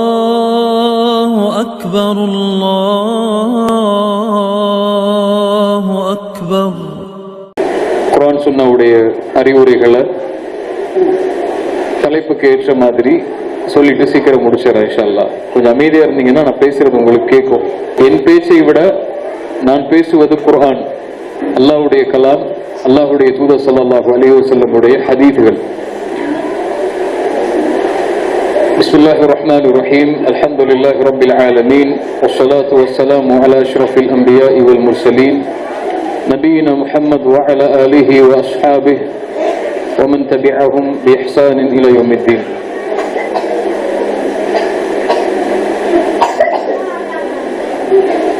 الله أكبر الله أكبر குரான் சொன்னவுடைய அறிவுரைகளை தலைப்புக்கு ஏற்ற மாதிரி சொல்லிட்டு சீக்கிரம் முடிச்சிடறேன் இன்ஷால்லா கொஞ்சம் அமைதியா இருந்தீங்கன்னா நான் பேசுறது உங்களுக்கு கேட்கும் என் பேச்சை விட நான் பேசுவது குர்ஆன் அல்லாஹ்வுடைய கலாம் அல்லாஹ்வுடைய தூதர் ஸல்லல்லாஹு அலைஹி வஸல்லமுடைய ஹதீஸ்கள் بسم الله الرحمن الرحيم الحمد لله رب العالمين والصلاة والسلام على أشرف الأنبياء والمرسلين نبينا محمد وعلى آله وأصحابه ومن تبعهم بإحسان إلى يوم الدين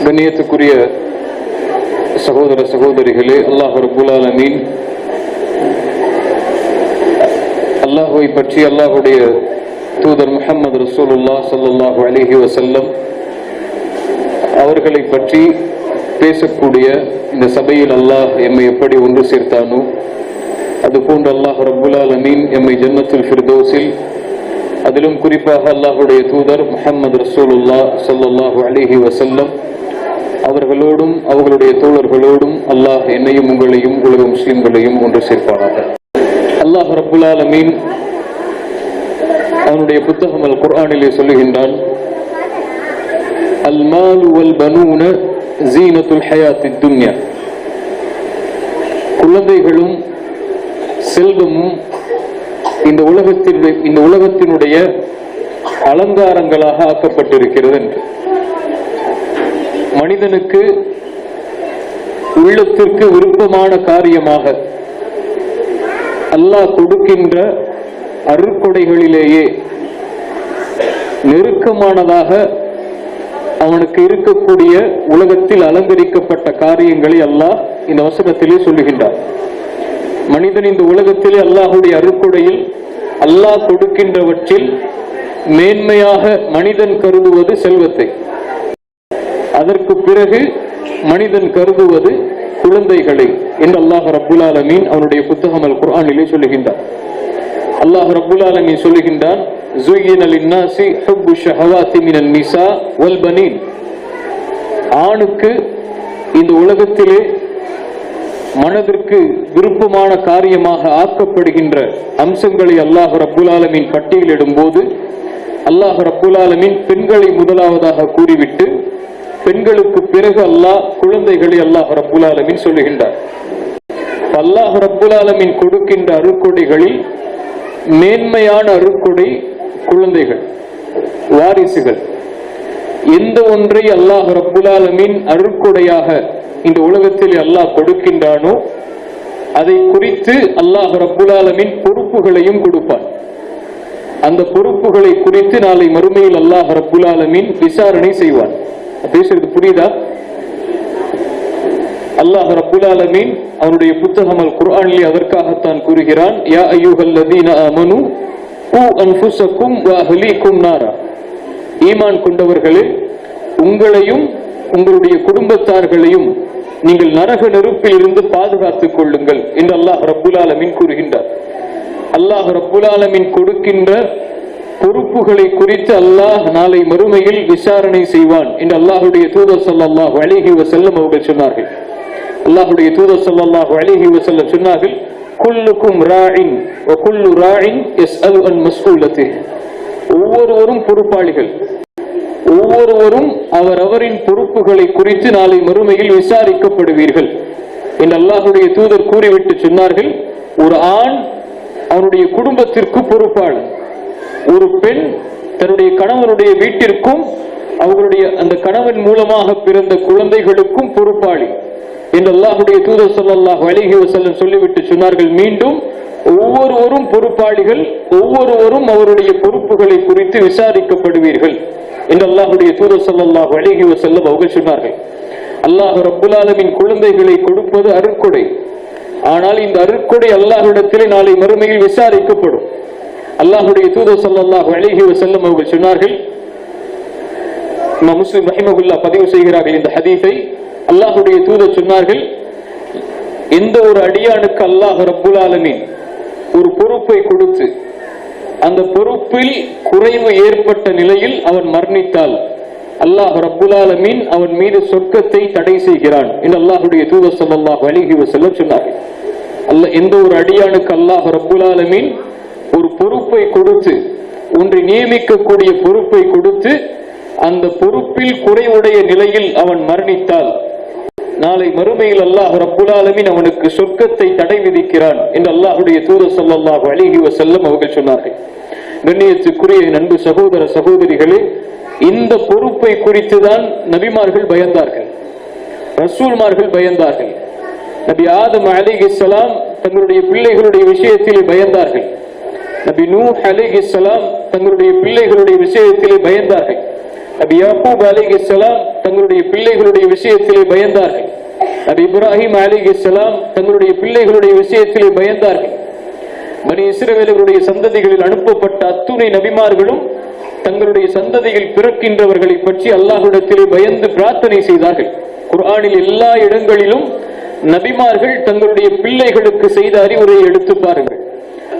கண்ணியத்துக்குரிய சகோதர சகோதரிகளே அல்லாஹ் ரபுல் ஆலமீன் அல்லாஹுவை பற்றி அல்லாஹுடைய தூதர் முகமது ரசூலுல்லாஹ் சல்லாஹு அலைஹி வசல்லம் அவர்களை பற்றி பேசக்கூடிய இந்த சபையில் அல்லாஹ் எம்மை எப்படி ஒன்று சேர்த்தானோ அதுபோன்று அல்லாஹ் ரப்புல் ஆலமீன் எம்மை ஜன்னத்துல் ஃபிர்தௌஸில் அதிலும் குறிப்பாக அல்லாஹுடைய தூதர் முஹம்மது ரசூலுல்லாஹ் சல்லாஹு அலைஹி வசல்லம் அவர்களோடும் அவர்களுடைய தோழர்களோடும் அல்லாஹ் என்னையும் உங்களையும் உலக முஸ்லிம்களையும் ஒன்று சேர்ப்பானாக. அல்லாஹ் ரப்புல் அலமீன் அவனுடைய புத்தகம் அல் குர்ஆனிலே சொல்லுகின்றான் அல் மாலு வல் பனூன ஜீனத்துல் ஹயாத்தி துன்யா. குழந்தைகளும் செல்வமும் இந்த உலகத்தினுடைய இந்த உலகத்தினுடைய அலங்காரங்களாக ஆக்கப்பட்டிருக்கிறது என்று. மனிதனுக்கு உள்ளத்திற்கு விருப்பமான காரியமாக அல்லாஹ் கொடுக்கின்ற அருட்கொடைகளிலேயே நெருக்கமானதாக அவனுக்கு இருக்கக்கூடிய உலகத்தில் அலங்கரிக்கப்பட்ட காரியங்களை அல்லாஹ் இந்த வசனத்திலே சொல்லுகின்றார் மனிதன் இந்த உலகத்திலே அல்லாஹுடைய அருக்குடையில் அல்லாஹ் கொடுக்கின்றவற்றில் மேன்மையாக மனிதன் கருதுவது செல்வத்தை. அதற்கு பிறகு மனிதன் கருதுவது குழந்தைகளை என்று அல்லாஹ் ரபுல் ஆலமீன் அவனுடைய புத்தகம் அல் குரானிலே சொல்லுகின்றார் அல்லாஹ் ரபுல் ஆலமீன் சொல்லுகின்றான் زُيِّنَ لِلنَّاسِ حُبُّ الشَّهَوَاتِ مِنَ النِّسَاءِ وَالْبَنِينَ ஆணுக்கு இந்த உலகத்திலே மனதிற்கு விருப்பமான காரியமாக ஆக்கப்படுகின்ற அம்சங்களை அல்லாஹ் ரப்புல் ஆலமீன் பட்டியலிடும் போது அல்லாஹ் ரப்புல் ஆலமீன் பெண்களை முதலாவதாக கூறிவிட்டு பெண்களுக்கு பிறகு அல்லாஹ் குழந்தைகளை அல்லாஹ் ரப்புல் ஆலமீன் சொல்லுகின்றார் அல்லாஹ் ரப்புல் ஆலமீன் கொடுக்கின்ற அருக்கொடைகளில் மேன்மையான அருக்கொடை குழந்தைகள் வாரிசுகள் எந்த ஒன்றை அல்லாஹ் ரப்புலாலமின் ஆலமீன் அருக்கொடையாக இந்த உலகத்தில் அல்லாஹ் கொடுக்கின்றானோ அதை குறித்து அல்லாஹ் ரப்புலாலமின் பொறுப்புகளையும் கொடுப்பான் அந்த பொறுப்புகளை குறித்து நாளை மறுமையில் அல்லாஹ் ரப்புலாலமின் விசாரணை செய்வான் பேசுறது புரியுதா? அல்லாஹ் ரப்புல் அவனுடைய புத்தகம் அல் குர்ஆனிலே அதற்காகத்தான் கூறுகிறான் யா ஐயூஹல்லதீன அமனு உ அன்ஃபுஸக்கும் வ அஹ்லீக்கும் நாரா ஈமான் கொண்டவர்களே உங்களையும் உங்களுடைய குடும்பத்தார்களையும் நீங்கள் நரக நெருப்பில் இருந்து பாதுகாத்துக் கொள்ளுங்கள் என்று அல்லாஹ் ரப்புல் கூறுகின்றார். அல்லாஹ் ரப்புல் கொடுக்கின்ற பொறுப்புகளை குறித்து அல்லாஹ் நாளை மறுமையில் விசாரணை செய்வான் என்று அல்லாஹுடைய தூதர் ஸல்லல்லாஹு அழகி வசல்லம் அவர்கள் சொன்னார்கள். அல்லாஹுடைய தூதர் ஸல்லல்லாஹு அழகி வசல்லம் சொன்னார்கள் குல்லுக்கும் ராஇன் வ குல்லு எஸ் அல் அன் மஸ்ஊலத்திஹ் ஒவ்வொருவரும் பொறுப்பாளிகள். ஒவ்வொருவரும் அவரவரின் பொறுப்புகளை குறித்து நாளை மறுமையில் விசாரிக்கப்படுவீர்கள். என்று அல்லாஹுடைய தூதர் கூறிவிட்டு சொன்னார்கள் ஒரு ஆண் அவனுடைய குடும்பத்திற்கு பொறுப்பாளர் ஒரு பெண் தன்னுடைய கணவனுடைய வீட்டிற்கும் அவர்களுடைய அந்த கணவன் மூலமாக பிறந்த குழந்தைகளுக்கும் பொறுப்பாளி. என்று அல்லாஹுடைய தூதர் ஸல்லல்லாஹு அலைஹி வஸல்லம் சொல்லிவிட்டு சொன்னார்கள். மீண்டும் ஒவ்வொருவரும் பொறுப்பாளிகள் ஒவ்வொருவரும் அவருடைய பொறுப்புகளை குறித்து விசாரிக்கப்படுவீர்கள் என்று அல்லாஹுடைய தூதர் ஸல்லல்லாஹு அலைஹி வஸல்லம் அவர்கள் சொன்னார்கள். அல்லாஹ் ரப்புல் குழந்தைகளை கொடுப்பது அருட்கொடை. ஆனால் இந்த அருட்கொடை அல்லாஹ்விடத்திலே நாளை மறுமையில் விசாரிக்கப்படும். அல்லாஹுடைய தூதர் ஸல்லல்லாஹு அலைஹி வஸல்லம் அவர்கள் சொன்னார்கள். முஸ்லிம் மஹிமகுல்லா பதிவு செய்கிறார்கள் இந்த ஹதீஃபை அல்லாஹுடைய தூதர் சொன்னார்கள் எந்த ஒரு அடியானுக்கு அல்லாஹ் ரப்புல் ஒரு பொறுப்பை கொடுத்து அந்த பொறுப்பில் குறைவு ஏற்பட்ட நிலையில் அவன் மரணித்தால் அல்லாஹ் ரப்புல் ஆலமீன் அவன் மீது சொர்க்கத்தை தடை செய்கிறான். என்று அல்லாஹுடைய தூதர் ஸல்லல்லாஹு அலைஹி செல்ல சொன்னார்கள். அல்ல எந்த ஒரு அடியானுக்கு அல்லாஹ் ரப்புல் ஆலமீன் ஒரு பொறுப்பை கொடுத்து ஒன்றை நியமிக்கக்கூடிய பொறுப்பை கொடுத்து அந்த பொறுப்பில் குறைவுடைய நிலையில் அவன் மரணித்தால் நாளை மறுமையில் அல்லாஹ் ரப்புல் அவனுக்கு சொர்க்கத்தை தடை விதிக்கிறான் என்று அல்லாஹுடைய தூத ஸல்லல்லாஹு அழகி வஸல்லம் அவர்கள் சொன்னார்கள். கண்ணியத்துக்குரிய நண்பு சகோதர சகோதரிகளே இந்த பொறுப்பை குறித்துதான் நபிமார்கள் பயந்தார்கள். ரசூல்மார்கள் பயந்தார்கள். நபி ஆதம் அலிஹிஸ்ஸலாம் தங்களுடைய பிள்ளைகளுடைய விஷயத்திலே பயந்தார்கள். நபி நூஹ் சலாம் தங்களுடைய பிள்ளைகளுடைய விஷயத்திலே பயந்தார்கள். நபி யாக்கூப் அலிஹிஸ்ஸலாம் தங்களுடைய பிள்ளைகளுடைய விஷயத்திலே பயந்தார்கள். நபி இப்ராஹிம் அலிஹிஸ்ஸலாம் தங்களுடைய பிள்ளைகளுடைய விஷயத்திலே பயந்தார்கள். மணி இஸ்ரவேலர்களுடைய சந்ததிகளில் அனுப்பப்பட்ட அத்துணை நபிமார்களும் தங்களுடைய சந்ததியில் பிறக்கின்றவர்களை பற்றி அல்லாஹுடத்திலே பயந்து பிரார்த்தனை செய்தார்கள். குர்ஆனில் எல்லா இடங்களிலும் நபிமார்கள் தங்களுடைய பிள்ளைகளுக்கு செய்த அறிவுரையை எடுத்து பாருங்கள்.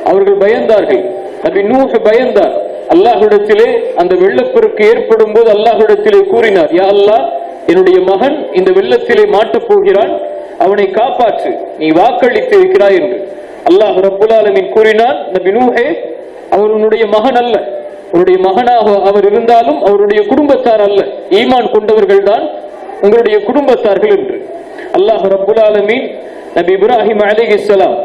அவர்கள் பயந்தார்கள். நபி நூஹ் பயந்தார். அல்லாஹ்விடத்திலே அந்த வெள்ளப்பெருக்கு ஏற்படும் போது அல்லாஹ்விடத்திலே கூறினார் யா அல்லாஹ் என்னுடைய மகன் இந்த வெள்ளத்திலே மாட்டப் போகிறான் அவனை காப்பாற்று நீ வாக்களித்து இருக்கிறாய் என்று. அல்லாஹ் ரபுல்லாலமின் கூறினான் நபி நூஹே அவர் உன்னுடைய மகன் அல்ல. உன்னுடைய மகனாக அவர் இருந்தாலும் அவருடைய குடும்பத்தார் அல்ல. ஈமான் கொண்டவர்கள் தான் உங்களுடைய குடும்பத்தார்கள் என்று. அல்லாஹ் ரபுல்லாலமின் நபி இப்ராஹிம் அலிஹிஸ்லாம்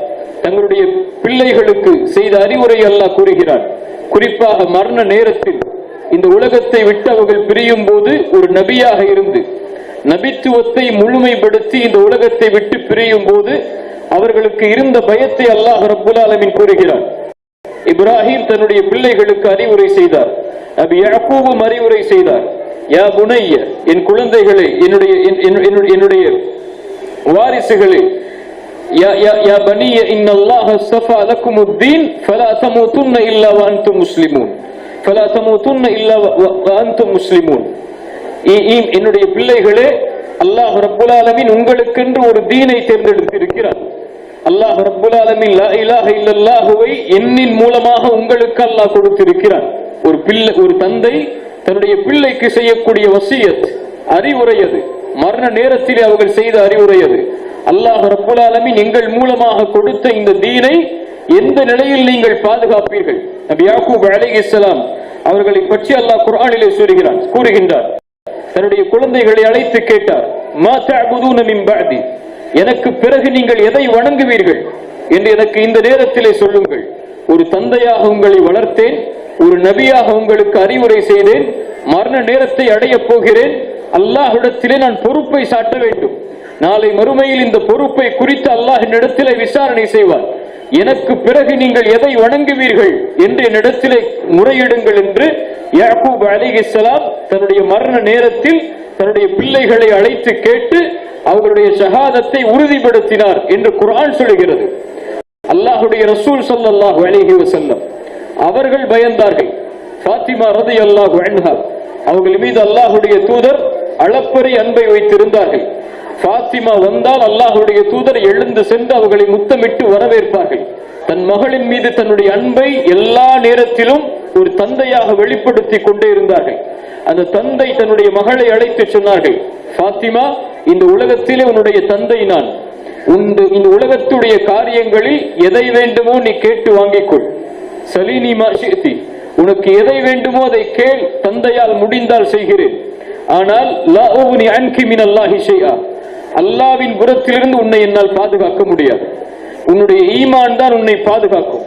தங்களுடைய பிள்ளைகளுக்கு செய்த அறிவுரை அல்லாஹ் கூறுகிறான். குறிப்பாக மரண நேரத்தில் இந்த உலகத்தை விட்டு அவர்கள் பிரியும் போது ஒரு நபியாக இருந்து நபித்துவத்தை முழுமைப்படுத்தி இந்த உலகத்தை விட்டு பிரியும் போது அவர்களுக்கு இருந்த பயத்தை அல்லாஹ் ரபுல் ஆலமின் கூறுகிறான். இப்ராஹிம் தன்னுடைய பிள்ளைகளுக்கு அறிவுரை செய்தார். நபி யாக்கூபும் அறிவுரை செய்தார். யா புனைய என் குழந்தைகளே என்னுடைய என்- என்னுடைய- என்னுடைய யா யா யா பனிய இன்னல்லாஹ الله اصطفى لكم الدين இல்லா تموتن إلا وأنتم مسلمون இல்லா تموتن إلا وأنتم مسلمون என்னுடைய பிள்ளைகளே அல்லாஹ் ரப்புல் ஆலமீன் உங்களுக்கென்று ஒரு தீனை தேர்ந்தெடுத்திருக்கிறார். அல்லாஹ் ரப்புல் ஆலமீன் லா இலாஹ இல்லல்லாஹுவை எண்ணின் மூலமாக உங்களுக்கு அல்லாஹ் கொடுத்திருக்கிறார். ஒரு பிள்ளை ஒரு தந்தை தன்னுடைய பிள்ளைக்கு செய்யக்கூடிய வசியத் அறிவுரையது. மரண நேரத்திலே அவர்கள் செய்த அறிவுரையது. அல்லாஹ் ரப்புல் ஆலமின் எங்கள் மூலமாக கொடுத்த இந்த தீனை எந்த நிலையில் நீங்கள் பாதுகாப்பீர்கள்? நபி யாக்கூப் அலைஹிஸ்ஸலாம் அவர்களை பற்றி அல்லாஹ் குரானிலே சொல்கிறான் கூறுகின்றார். தன்னுடைய குழந்தைகளை அழைத்து கேட்டார் மா தஅபுதூன மின் பஅதி? எனக்கு பிறகு நீங்கள் எதை வணங்குவீர்கள்? என்று எனக்கு இந்த நேரத்திலே சொல்லுங்கள். ஒரு தந்தையாக உங்களை வளர்த்தேன் ஒரு நபியாக உங்களுக்கு அறிவுரை செய்தேன் மரண நேரத்தை அடையப் போகிறேன் அல்லாஹ்விடத்திலே நான் பொறுப்பை சாட்ட வேண்டும். நாளை மறுமையில் இந்த பொறுப்பை குறித்து அல்லாஹ் என்னிடத்திலே விசாரணை செய்வார். எனக்கு பிறகு நீங்கள் எதை வணங்குவீர்கள் என்று என்னிடத்திலே முறையிடுங்கள் என்று யாக்கூப் அலிஹிஸ்லாம் தன்னுடைய மரண நேரத்தில் தன்னுடைய பிள்ளைகளை அழைத்து கேட்டு அவர்களுடைய சகாதத்தை உறுதிப்படுத்தினார் என்று குரான் சொல்கிறது. அல்லாஹுடைய ரசூல் ஸல்லல்லாஹு அலிஹி வசல்லம் அவர்கள் பயந்தார்கள். ஃபாத்திமா ரலியல்லாஹு அன்ஹா அவர்கள் மீது அல்லாஹுடைய தூதர் அளப்பரிய அன்பை வைத்திருந்தார்கள். பாத்திமா வந்தால் அல்லாஹுடைய தூதர் எழுந்து சென்று அவர்களை முத்தமிட்டு வரவேற்பார்கள். தன் மகளின் மீது தன்னுடைய அன்பை எல்லா நேரத்திலும் ஒரு தந்தையாக வெளிப்படுத்தி கொண்டே இருந்தார்கள். அந்த தந்தை தன்னுடைய மகளை அழைத்து சொன்னார்கள் பாத்திமா இந்த உலகத்திலே உன்னுடைய தந்தை நான். உண்டு இந்த உலகத்துடைய காரியங்களில் எதை வேண்டுமோ நீ கேட்டு வாங்கிக்கொள் சலீனி மாஷேத்தி உனக்கு எதை வேண்டுமோ அதை கேள் தந்தையால் முடிந்தால் செய்கிறேன். ஆனால் லா நீ அன்கி மின் அல்லாஹி செய்யா அல்லாவின் புறத்திலிருந்து உன்னை என்னால் பாதுகாக்க முடியாது. உன்னுடைய ஈமான் தான் உன்னை பாதுகாக்கும்.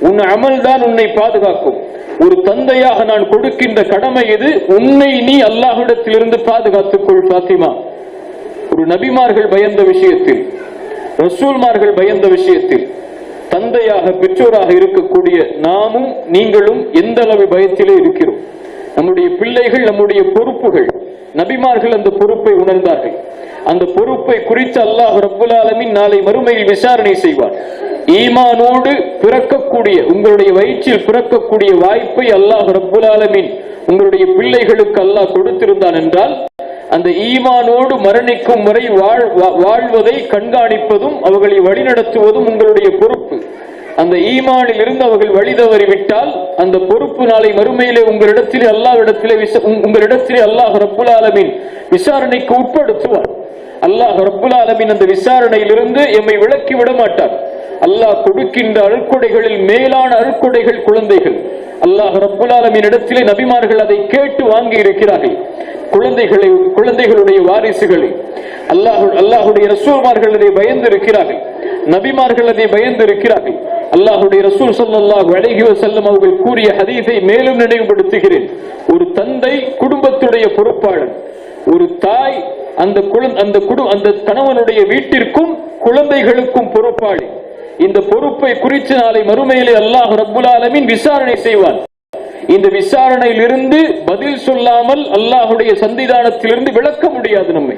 உன் அமல் தான் உன்னை பாதுகாக்கும். ஒரு தந்தையாக நான் கொடுக்கின்ற கடமை எது? உன்னை நீ அல்லாஹிடத்திலிருந்து பாதுகாத்துக் கொள் பாத்திமா ஒரு நபிமார்கள் பயந்த விஷயத்தில் ரசூல்மார்கள் பயந்த விஷயத்தில் தந்தையாக பெற்றோராக இருக்கக்கூடிய நாமும் நீங்களும் எந்த அளவு பயத்திலே இருக்கிறோம்? நம்முடைய பிள்ளைகள் நம்முடைய பொறுப்புகள் நபிமார்கள் அந்த பொறுப்பை உணர்ந்தார்கள். அந்த பொறுப்பை குறித்து அல்லாஹ் ரபுல் ஆலமின் நாளை மறுமையில் விசாரணை செய்வார். ஈமானோடு பிறக்கக்கூடிய உங்களுடைய வயிற்றில் பிறக்கக்கூடிய வாய்ப்பை அல்லாஹ் ரபுல் ஆலமின் உங்களுடைய பிள்ளைகளுக்கு அல்லாஹ் கொடுத்திருந்தான் என்றால் அந்த ஈமானோடு மரணிக்கும் வரை வாழ்- வா- வாழ்வதை கண்காணிப்பதும் அவர்களை வழிநடத்துவதும் உங்களுடைய பொறுப்பு. அந்த ஈமானில் இருந்து அவர்கள் வழி தவறிவிட்டால் அந்த பொறுப்பு நாளை மறுமையிலே உங்களிடத்திலே அல்லாவிடத்திலே உங்களிடத்திலே அல்லாஹ் ரப்புல் ஆலமீன் விசாரணைக்கு உட்படுத்துவார். அல்லாஹ் ரப்புல் ஆலமீன் அந்த விசாரணையிலிருந்து எம்மை விளக்கி விட மாட்டார். அல்லாஹ் கொடுக்கின்ற அருட்கொடைகளில் மேலான அருட்கொடைகள் குழந்தைகள். அல்லாஹ் ரப்புலாலமின் இடத்திலே நபிமார்கள் அதை கேட்டு வாங்கி இருக்கிறார்கள். குழந்தைகளை குழந்தைகளுடைய வாரிசுகளை. அல்லாஹ் அல்லாஹுடைய ரசூல்மார்கள் அதை பயந்து இருக்கிறார்கள். நபிமார்கள் அதை பயந்து இருக்கிறார்கள் அல்லாஹுடைய ரசூல் ஸல்லல்லாஹு அலைஹி செல்லும் அவர்கள் கூறிய ஹதீஸை மேலும் நினைவுபடுத்துகிறேன். ஒரு தந்தை குடும்பத்துடைய பொறுப்பாளர் ஒரு தாய் அந்த அந்த குடும் அந்த கணவனுடைய வீட்டிற்கும் குழந்தைகளுக்கும் பொறுப்பாளி. இந்த பொறுப்பை குறித்து நாளை மறுமையிலே அல்லாஹ் ரபுல் ஆலமின் விசாரணை செய்வான். இந்த விசாரணையிலிருந்து பதில் சொல்லாமல் அல்லாஹுடைய சந்திதானத்திலிருந்து விளக்க முடியாது நம்மை.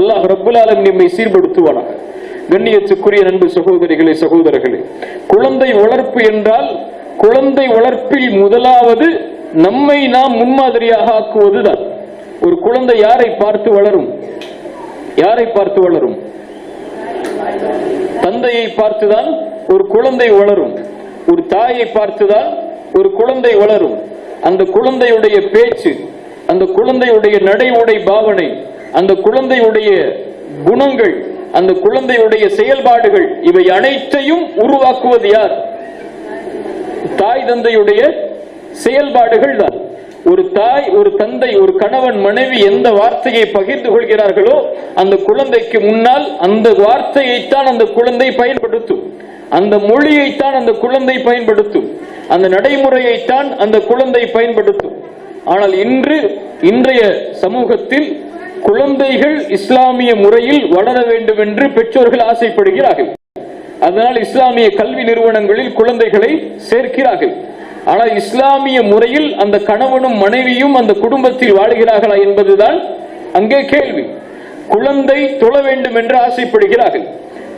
அல்லாஹ் ரபுல் ஆலமீன் நம்மை சீர்படுத்துவானாக. கண்ணியத்துக்குரிய நண்பு சகோதரிகளே சகோதரர்களே குழந்தை வளர்ப்பு என்றால் குழந்தை வளர்ப்பில் முதலாவது நம்மை நாம் முன்மாதிரியாக ஆக்குவதுதான். ஒரு குழந்தை யாரை பார்த்து வளரும்? யாரை பார்த்து வளரும்? தந்தையை பார்த்துதான் ஒரு குழந்தை வளரும். ஒரு தாயை பார்த்துதான் ஒரு குழந்தை வளரும். அந்த குழந்தையுடைய பேச்சு அந்த குழந்தையுடைய நடை உடை பாவனை அந்த குழந்தையுடைய குணங்கள் அந்த குழந்தையுடைய செயல்பாடுகள் இவை அனைத்தையும் உருவாக்குவது யார்? தாய் தந்தையுடைய செயல்பாடுகள் தான். ஒரு தாய் ஒரு தந்தை ஒரு கணவன் மனைவி எந்த வார்த்தையை பகிர்ந்து கொள்கிறார்களோ அந்த குழந்தைக்கு முன்னால் அந்த வார்த்தையைத்தான் அந்த குழந்தை பயன்படுத்தும். அந்த மொழியைத்தான் அந்த குழந்தை பயன்படுத்தும். அந்த நடைமுறையைத்தான் அந்த குழந்தை பயன்படுத்தும். ஆனால் இன்று இன்றைய சமூகத்தில் குழந்தைகள் இஸ்லாமிய முறையில் வளர வேண்டும் என்று பெற்றோர்கள் ஆசைப்படுகிறார்கள். அதனால் இஸ்லாமிய கல்வி நிறுவனங்களில் குழந்தைகளை சேர்க்கிறார்கள். ஆனால் இஸ்லாமிய முறையில் அந்த கணவனும் மனைவியும் அந்த குடும்பத்தில் வாழுகிறார்களா என்பதுதான் அங்கே கேள்வி. குழந்தை தொழ வேண்டும் என்று ஆசைப்படுகிறார்கள்.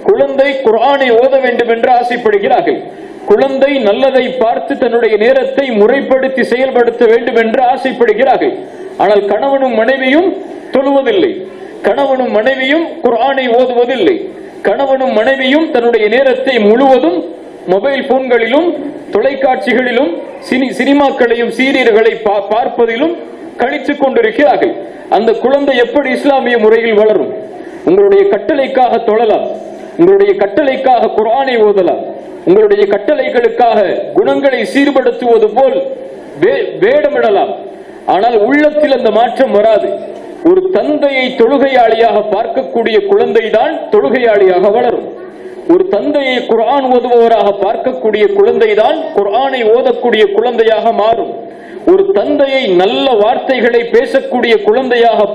குழந்தை குரானை ஓத வேண்டும் என்று ஆசைப்படுகிறார்கள். குழந்தை நல்லதை பார்த்து தன்னுடைய நேரத்தை முறைப்படுத்தி செயல்படுத்த வேண்டும் என்று ஆசைப்படுகிறார்கள். ஆனால் கணவனும் மனைவியும் தொழுவதில்லை. கணவனும் மனைவியும் குர்ஆனை ஓதுவதில்லை. கணவனும் மனைவியும் தன்னுடைய நேரத்தை முழுவதும் மொபைல் போன்களிலும் தொலைக்காட்சிகளிலும் சினி சினிமாக்களையும் சீரியல்களை பா- பார்ப்பதிலும் கழித்துக் கொண்டிருக்கிறார்கள். அந்த குழந்தை எப்படி இஸ்லாமிய முறையில் வளரும்? உங்களுடைய கட்டளைக்காக தொழலாம். உங்களுடைய கட்டளைக்காக குரானை ஓதலாம். உங்களுடைய கட்டளைகளுக்காக குணங்களை சீர்படுத்துவது போல் வே- வேடமிடலாம். ஆனால் உள்ளத்தில் அந்த மாற்றம் வராது. ஒரு தந்தையை தொழுகையாளியாக பார்க்கக்கூடிய குழந்தைதான் தொழுகையாளியாக வளரும். ஒரு தந்தையை குரான் ஓதுபவராக பார்க்கக்கூடிய குழந்தைதான் குரானை ஓதக்கூடிய குழந்தையாக மாறும். ஒரு தந்தையை நல்ல வார்த்தைகளை பேசக்கூடிய குழந்தையாக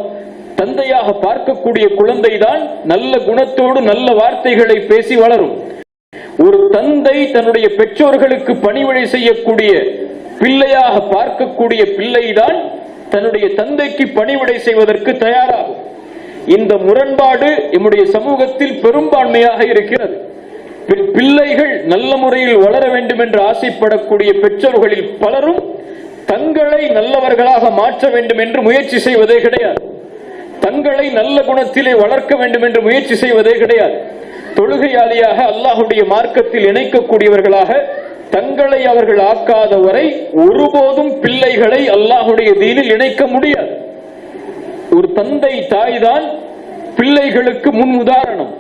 தந்தையாக பார்க்கக்கூடிய குழந்தைதான் நல்ல குணத்தோடு நல்ல வார்த்தைகளை பேசி வளரும். ஒரு தந்தை தன்னுடைய பெற்றோர்களுக்கு பணிவிடை செய்யக்கூடிய பிள்ளையாக பார்க்கக்கூடிய பிள்ளைதான் தன்னுடைய தந்தைக்கு பணிவிடை செய்வதற்கு தயாராகும். இந்த முரண்பாடு நம்முடைய சமூகத்தில் பெரும்பான்மையாக இருக்கிறது. பிள்ளைகள் நல்ல முறையில் வளர வேண்டும் என்று ஆசைப்படக்கூடிய பெற்றோர்களில் பலரும் தங்களை நல்லவர்களாக மாற்ற வேண்டும் என்று முயற்சி செய்வதே கிடையாது. தங்களை நல்ல குணத்திலே வளர்க்க வேண்டும் என்று முயற்சி செய்வதே கிடையாது. தொழுகையாளியாக அல்லாஹுடைய மார்க்கத்தில் இணைக்கக்கூடியவர்களாக தங்களை அவர்கள் ஆக்காத வரை ஒருபோதும் பிள்ளைகளை அல்லாஹுடைய தீனில் இணைக்க முடியாது. ஒரு தந்தை தாய் தான் பிள்ளைகளுக்கு முன் உதாரணம்.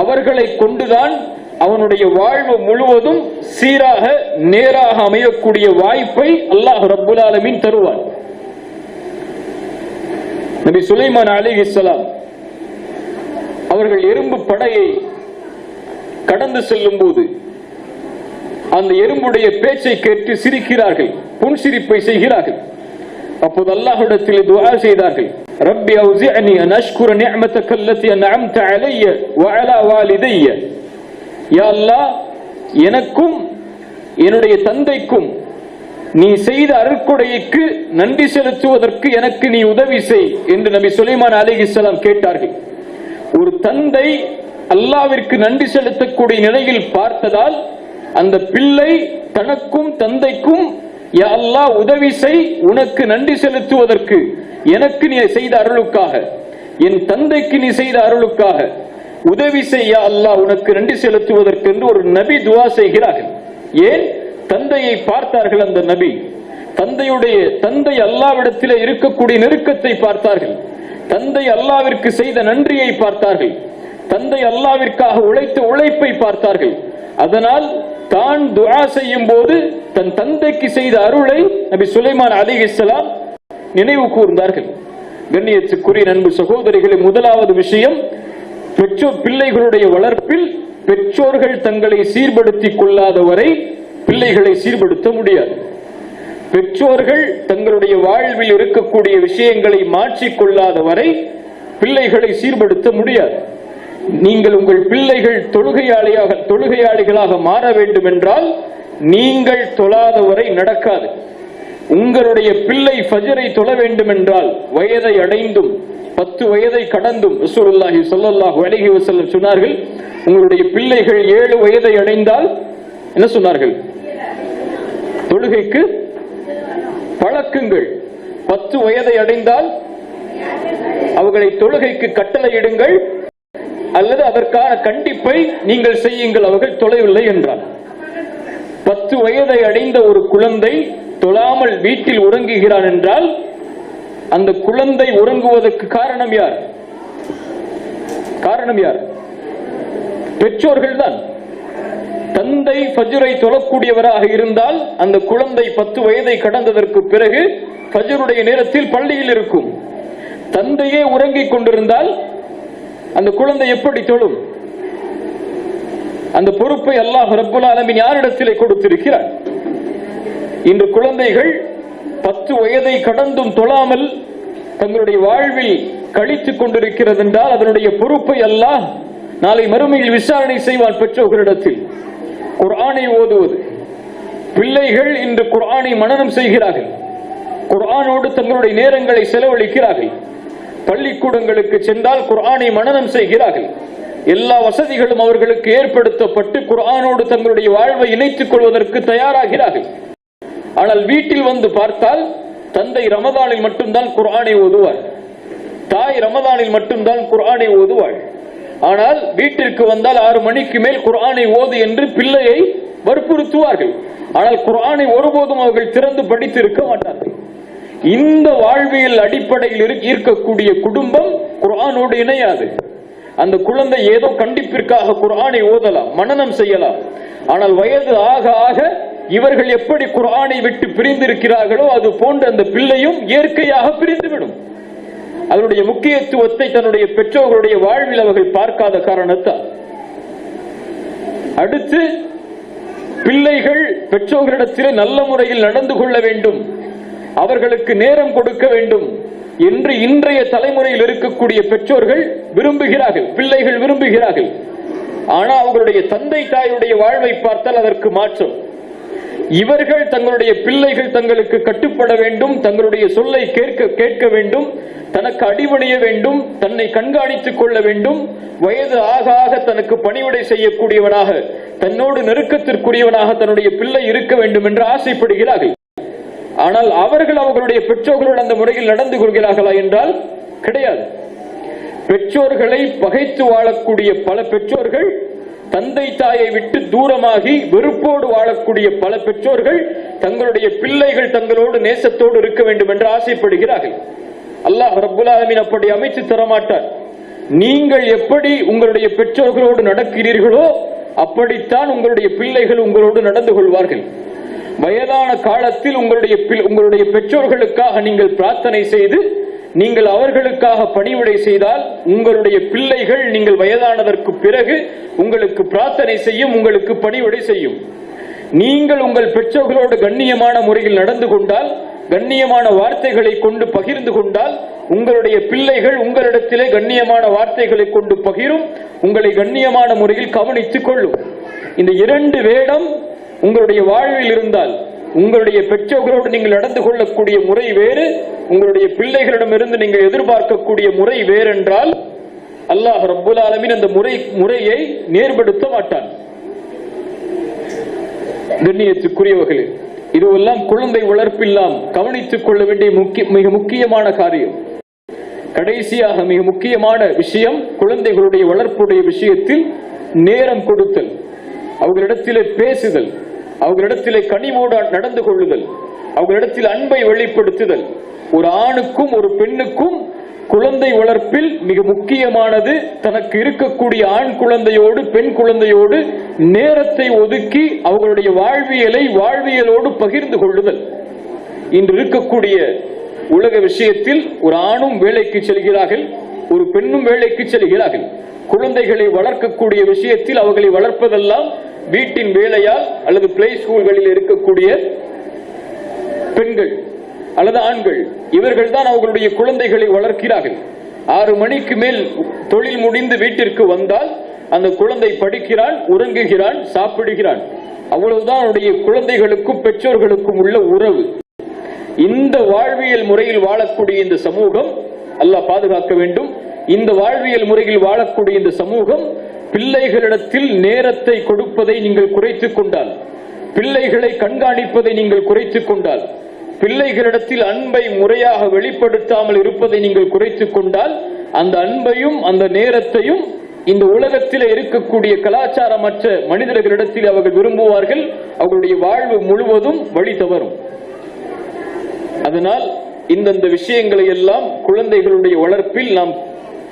அவர்களை கொண்டுதான் அவனுடைய வாழ்வு முழுவதும் சீராக நேராக அமையக்கூடிய வாய்ப்பை அல்லாஹ் ரப்புல் தருவார். தருவான் நபி சுலைமான் அலிஹிஸ்ஸலாம் அவர்கள் எறும்பு படையை கடந்து செல்லும் போது அந்த எறும்புடைய பேச்சை கேட்டு சிரிக்கிறார்கள் புன்சிரிப்பை செய்கிறார்கள். அப்போது அல்லாஹ்விடத்தில் துஆ செய்தார்கள். ரப்பி அவுசிஅனி அன் அஷ்குர நிஅமத்தக அல்லதி அன்அம்த அலைய வஅலா வாலிதைய. யா அல்லாஹ் எனக்கும் என்னுடைய தந்தைக்கும் நீ செய்த அருட்கொடைக்கு நன்றி செலுத்துவதற்கு எனக்கு நீ உதவி செய் என்று நபி சுலைமான் அலிஹிஸ்ஸலாம் கேட்டார்கள். ஒரு தந்தை அல்லாவிற்கு நன்றி செலுத்தக்கூடிய நிலையில் பார்த்ததால் அந்த பிள்ளை தனக்கும் தந்தைக்கும் யா உதவி செய் உனக்கு நன்றி செலுத்துவதற்கு எனக்கு நீ செய்த அருளுக்காக. என் தந்தைக்கு நீ செய்த அருளுக்காக. உதவி செய்ய அல்லாஹ் உனக்கு நன்றி செலுத்துவதற்கு என்று ஒரு நபி துவா செய்கிறார்கள். ஏன்? தந்தையை பார்த்தார்கள் அந்த நபி. தந்தையுடைய தந்தை அல்லாவிடத்தில் இருக்கக்கூடிய நெருக்கத்தை பார்த்தார்கள். தந்தை அல்லாவிற்கு செய்த நன்றியை பார்த்தார்கள். தந்தை அல்லாவிற்காக உழைத்த உழைப்பை பார்த்தார்கள். அதனால் தான் துஆ செய்யும் போது தன் தந்தைக்கு செய்த அருளை நபி சுலைமான் அலிஹிஸ்ஸலாம் நினைவு கூர்ந்தார்கள். கண்ணியத்துக்குரிய நண்பு சகோதரிகளை முதலாவது விஷயம் பெற்றோர் பிள்ளைகளுடைய வளர்ப்பில் பெற்றோர்கள் தங்களை சீர்படுத்திக் கொள்ளாத வரை பிள்ளைகளை சீர்படுத்த முடியாது. பெற்றோர்கள் தங்களுடைய வாழ்வில் இருக்கக்கூடிய விஷயங்களை மாற்றிக்கொள்ளாத வரை பிள்ளைகளை சீர்படுத்த முடியாது. நீங்கள் உங்கள் பிள்ளைகள் தொழுகையாளியாக தொழுகையாளிகளாக மாற வேண்டும் என்றால் நீங்கள் தொழாத வரை நடக்காது. உங்களுடைய பிள்ளை ஃபஜரை தொழ வேண்டும் என்றால் வயதை அடைந்தும் பத்து வயதை கடந்தும் ரசூலுல்லாஹி சொல்லல்லாஹு அலைஹி வசல்லம் சொன்னார்கள் உங்களுடைய பிள்ளைகள் ஏழு வயதை அடைந்தால் என்ன சொன்னார்கள்? தொழுகைக்கு பழக்குங்கள். பத்து வயதை அடைந்தால் அவர்களை தொழுகைக்கு கட்டளையிடுங்கள். அல்லது அதற்கான கண்டிப்பை நீங்கள் செய்யுங்கள். அவர்கள் தொலைவில்லை என்றார். பத்து வயதை அடைந்த ஒரு குழந்தை தொழாமல் வீட்டில் உறங்குகிறான் என்றால் அந்த குழந்தை உறங்குவதற்கு காரணம் யார்? காரணம் யார்? பெற்றோர்கள் தான் தந்தை பஜுரை தொழக்கூடியவராக இருந்தால் அந்த குழந்தை பத்து வயதை கடந்ததற்கு பிறகு ஃபஜ்ருடைய நேரத்தில் பள்ளியில் இருக்கும். தந்தையே உறங்கிக் கொண்டிருந்தால் அந்த குழந்தை எப்படி தொழும்? அந்த பொறுப்பை அல்லாஹ் ரப்புல் ஆலமின் யாரிடத்திலே கொடுத்திருக்கிறார்? இன்று குழந்தைகள் பத்து வயதை கடந்தும் தொழாமல் தங்களுடைய வாழ்வில் கழித்துக் கொண்டிருக்கிறது என்றால் அதனுடைய பொறுப்பை அல்லாஹ் நாளை மறுமையில் விசாரணை செய்வான் பெற்றோர்களிடத்தில். குர்ஆனை ஓதுவது. பிள்ளைகள் இன்று குர்ஆனை மனனம் செய்கிறார்கள். குர்ஆனோடு தங்களுடைய நேரங்களை செலவழிக்கிறார்கள். பள்ளிக்கூடங்களுக்கு சென்றால் குரானை மனநம் செய்கிறார்கள். எல்லா வசதிகளும் அவர்களுக்கு ஏற்படுத்தப்பட்டு குரானோடு தங்களுடைய வாழ்வை இணைத்துக் கொள்வதற்கு தயாராகிறார்கள். ஆனால் வீட்டில் வந்து பார்த்தால் தந்தை ரமதானில் மட்டும்தான் குரானை ஓதுவார். தாய் ரமதானில் மட்டும்தான் குரானை ஓதுவாள். ஆனால் வீட்டிற்கு வந்தால் ஆறு மணிக்கு மேல் குரானை ஓது என்று பிள்ளையை வற்புறுத்துவார்கள். ஆனால் குரானை ஒருபோதும் அவர்கள் திறந்து படித்து இருக்க மாட்டார்கள். இந்த வாழ்வியல் அடிப்படையில் இருக்கக்கூடிய குடும்பம் குரானோடு இணையாது. அந்த குழந்தை ஏதோ கண்டிப்பிற்காக குரானை ஓதலாம் மனனம் செய்யலாம். ஆனால் வயது ஆக ஆக இவர்கள் எப்படி குரானை விட்டு பிரிந்திருக்கிறார்களோ அது போன்ற அந்த பிள்ளையும் இயற்கையாக பிரிந்துவிடும். அதனுடைய முக்கியத்துவத்தை தன்னுடைய பெற்றோர்களுடைய வாழ்வில் அவர்கள் பார்க்காத காரணத்தால். அடுத்து பிள்ளைகள் பெற்றோர்களிடத்திலே நல்ல முறையில் நடந்து கொள்ள வேண்டும். அவர்களுக்கு நேரம் கொடுக்க வேண்டும் என்று இன்றைய தலைமுறையில் இருக்கக்கூடிய பெற்றோர்கள் விரும்புகிறார்கள் பிள்ளைகள் விரும்புகிறார்கள். ஆனால் அவர்களுடைய தந்தை தாயுடைய வாழ்வை பார்த்தால் அதற்கு மாற்றம். இவர்கள் தங்களுடைய பிள்ளைகள் தங்களுக்கு கட்டுப்பட வேண்டும் தங்களுடைய சொல்லை கேட்க கேட்க வேண்டும் தனக்கு அடிபணிய வேண்டும் தன்னை கண்காணித்துக் கொள்ள வேண்டும் வயது ஆக ஆக தனக்கு பணிவிடை செய்யக்கூடியவனாக தன்னோடு நெருக்கத்திற்குரியவனாக தன்னுடைய பிள்ளை இருக்க வேண்டும் என்று ஆசைப்படுகிறார்கள். ஆனால் அவர்கள் அவர்களுடைய பெற்றோர்களுடன் அந்த முறையில் நடந்து கொள்கிறார்களா என்றால் கிடையாது. பெற்றோர்களை பகைத்து வாழக்கூடிய பல பெற்றோர்கள் தந்தை தாயை விட்டு தூரமாகி வெறுப்போடு வாழக்கூடிய பல பெற்றோர்கள் தங்களுடைய பிள்ளைகள் தங்களோடு நேசத்தோடு இருக்க வேண்டும் என்று ஆசைப்படுகிறார்கள். அல்லாஹ் ரப்புல் அப்படி அமைத்து தரமாட்டார். நீங்கள் எப்படி உங்களுடைய பெற்றோர்களோடு நடக்கிறீர்களோ அப்படித்தான் உங்களுடைய பிள்ளைகள் உங்களோடு நடந்து கொள்வார்கள். வயதான காலத்தில் உங்களுடைய உங்களுடைய பெற்றோர்களுக்காக நீங்கள் பிரார்த்தனை செய்து நீங்கள் அவர்களுக்காக பணிவிடை செய்தால் உங்களுடைய பிள்ளைகள் நீங்கள் வயதானதற்கு பிறகு உங்களுக்கு பிரார்த்தனை செய்யும் உங்களுக்கு பணிவிடை செய்யும். நீங்கள் உங்கள் பெற்றோர்களோடு கண்ணியமான முறையில் நடந்து கொண்டால் கண்ணியமான வார்த்தைகளை கொண்டு பகிர்ந்து கொண்டால் உங்களுடைய பிள்ளைகள் உங்களிடத்திலே கண்ணியமான வார்த்தைகளை கொண்டு பகிரும் உங்களை கண்ணியமான முறையில் கவனித்துக் கொள்ளும். இந்த இரண்டு வேடம் உங்களுடைய வாழ்வில் இருந்தால் உங்களுடைய பெற்றோர்களோடு நீங்கள் நடந்து கொள்ளக்கூடிய முறை வேறு உங்களுடைய பிள்ளைகளிடமிருந்து நீங்கள் எதிர்பார்க்கக்கூடிய முறை வேறென்றால் அல்லாஹ் ரப்புல் ஆலமின் அந்த முறை முறையை நேர்படுத்த மாட்டான். கண்ணியத்துக்குரியவர்களே இதுவெல்லாம் குழந்தை வளர்ப்பில்லாம் கவனித்துக் கொள்ள வேண்டிய முக்கிய மிக முக்கியமான காரியம். கடைசியாக மிக முக்கியமான விஷயம் குழந்தைகளுடைய வளர்ப்புடைய விஷயத்தில் நேரம் கொடுத்தல் அவர்களிடத்திலே பேசுதல். அவர்களிடத்திலே கனிவோடு நடந்து கொள்ளுதல் அவர்களிடத்தில் அன்பை வெளிப்படுத்துதல். ஒரு ஆணுக்கும் ஒரு பெண்ணுக்கும் குழந்தை வளர்ப்பில் மிக முக்கியமானது. தனக்கு இருக்கக்கூடிய ஆண் குழந்தையோடு பெண் குழந்தையோடு நேரத்தை ஒதுக்கி அவர்களுடைய வாழ்வியலை வாழ்வியலோடு பகிர்ந்து கொள்ளுதல். இன்று இருக்கக்கூடிய உலக விஷயத்தில் ஒரு ஆணும் வேலைக்கு செல்கிறார்கள் ஒரு பெண்ணும் வேலைக்கு செல்கிறார்கள். குழந்தைகளை வளர்க்கக்கூடிய விஷயத்தில் அவர்களை வளர்ப்பதெல்லாம் வீட்டின் வேலையால் அல்லது பிளே ஸ்கூல்களில் இருக்கக்கூடிய பெண்கள் அல்லது ஆண்கள். இவர்கள் தான் அவர்களுடைய குழந்தைகளை வளர்க்கிறார்கள். ஆறு மணிக்கு மேல் தொழில் முடிந்து வீட்டிற்கு வந்தால் அந்த குழந்தை படிக்கிறான் உறங்குகிறான் சாப்பிடுகிறான். அவ்வளவுதான் அவருடைய குழந்தைகளுக்கும் பெற்றோர்களுக்கும் உள்ள உறவு. இந்த வாழ்வியல் முறையில் வாழக்கூடிய இந்த சமூகம் அல்லாஹ் பாதுகாக்க வேண்டும். இந்த வாழ்வியல் முறையில் வாழக்கூடிய இந்த சமூகம் பிள்ளைகளிடத்தில் நேரத்தை கொடுப்பதை நீங்கள் குறைத்துக் கொண்டால் பிள்ளைகளை கண்காணிப்பதை நீங்கள் குறைத்துக் கொண்டால் பிள்ளைகளிடத்தில் அன்பை முறையாக வெளிப்படுத்தாமல் இருப்பதை நீங்கள் குறைத்துக் கொண்டால் அந்த அன்பையும் அந்த நேரத்தையும் இந்த உலகத்தில் இருக்கக்கூடிய கலாச்சாரமற்ற மனிதர்களிடத்தில் அவர்கள் விரும்புவார்கள் அவர்களுடைய வாழ்வு முழுவதும் வழி தவறும். அதனால் இந்தந்த விஷயங்களை எல்லாம் குழந்தைகளுடைய வளர்ப்பில் நாம்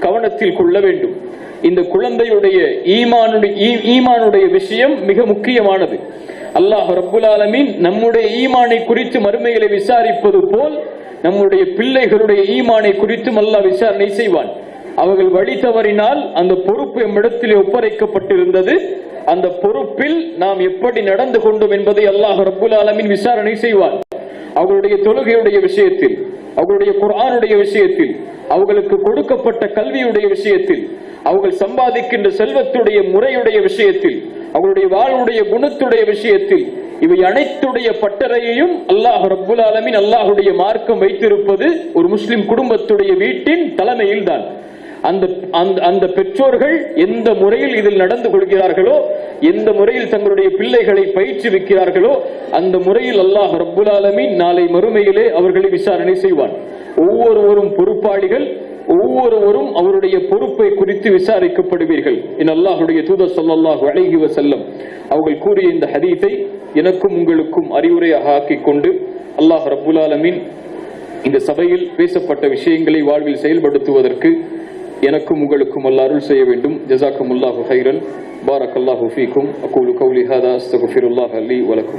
கவனத்தில் கொள்ள வேண்டும். இந்த குழந்தையுடைய ஈமானுடைய ஈ- ஈமானுடைய விஷயம் மிக முக்கியமானது. அல்லாஹ் ரப்புல் ஆலமீன் நம்முடைய ஈமானை குறித்து மறுமைகளை விசாரிப்பது போல் நம்முடைய பிள்ளைகளுடைய ஈமானை குறித்தும் அல்லாஹ் விசாரணை செய்வான். அவர்கள் வழி தவறினால் அந்த பொறுப்பு எம்மிடத்திலே ஒப்படைக்கப்பட்டிருந்தது. அந்த பொறுப்பில் நாம் எப்படி நடந்து கொண்டோம் என்பதை அல்லாஹ் ரபுல் ஆலமின் விசாரணை செய்வான். அவர்களுடைய தொழுகையுடைய விஷயத்தில் அவர்களுடைய குரானுடைய விஷயத்தில் அவர்களுக்கு கொடுக்கப்பட்ட கல்வியுடைய விஷயத்தில் அவர்கள் சம்பாதிக்கின்ற செல்வத்துடைய முறையுடைய விஷயத்தில் அவர்களுடைய வாழ்வுடைய குணத்துடைய விஷயத்தில் இவை அனைத்துடைய பட்டறையையும் அல்லாஹ் ரபுல் ஆலமீன் அல்லாஹுடைய மார்க்கம் வைத்திருப்பது ஒரு முஸ்லிம் குடும்பத்துடைய வீட்டின் தலைமையில் தான் அந்த அந்த- அந்த பெற்றோர்கள் எந்த முறையில் இதில் நடந்து கொள்கிறார்களோ எந்த முறையில் தங்களுடைய பிள்ளைகளை பயிற்றுவிக்கிறார்களோ அந்த முறையில் அல்லாஹ் ரப்புல் ஆலமீன் நாளை மறுமையிலே அவர்களை விசாரணை செய்வான். ஒவ்வொருவரும் பொறுப்பாளிகள் ஒவ்வொருவரும் அவருடைய பொறுப்பை குறித்து விசாரிக்கப்படுவீர்கள். என் அல்லாஹுடைய தூதர் ஸல்லல்லாஹு அலைஹி செல்லம் அவர்கள் கூறிய இந்த ஹதீஸை எனக்கும் உங்களுக்கும் அறிவுரையாக ஆக்கிக் கொண்டு அல்லாஹ் ரபுல் ஆலமீன் இந்த சபையில் பேசப்பட்ட விஷயங்களை வாழ்வில் செயல்படுத்துவதற்கு எனக்கும் உங்களுக்கும் அல்ல அருள் செய்ய வேண்டும். ஜசாக்கும் அல்லாஹு ஹைரன் பாரக் அல்லாஹு ஃபீக்கும். அகூலு கௌலி ஹாதா. அஸ்தகுஃபிருல்லாஹ் அலி வலக்கும்